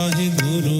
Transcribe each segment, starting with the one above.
ਵਾਹਿਗੁਰੂ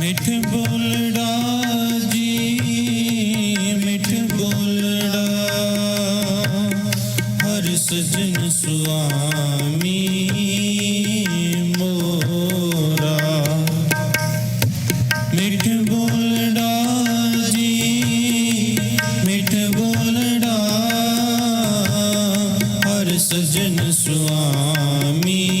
ਮਿੱਠ ਬੋਲੜਾ ਜੀ, ਮਿੱਠ ਬੋਲੜਾ ਹਰ ਸਜਣ ਸੁਆਮੀ ਮੋਰਾ। ਮਿੱਠ ਬੋਲੜਾ ਜੀ, ਮਿੱਠ ਬੋਲੜਾ ਹਰ ਸਜਣ ਸੁਆਮੀ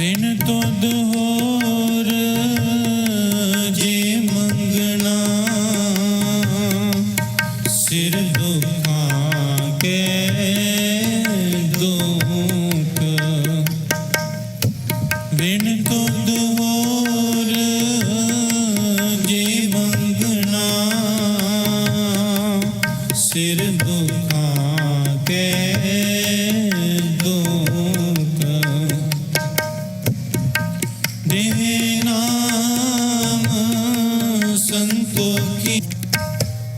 ਵਿਨ ਤੋਂ ਹੋਰ ਜੇ ਮੰਗਣਾ ਸਿਰ ਦੁਖਾਂ ਕੇ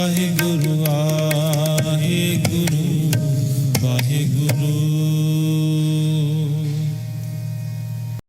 ਵਾਹਿਗੁਰੂ ਵਾਹਿਗੁਰੂ।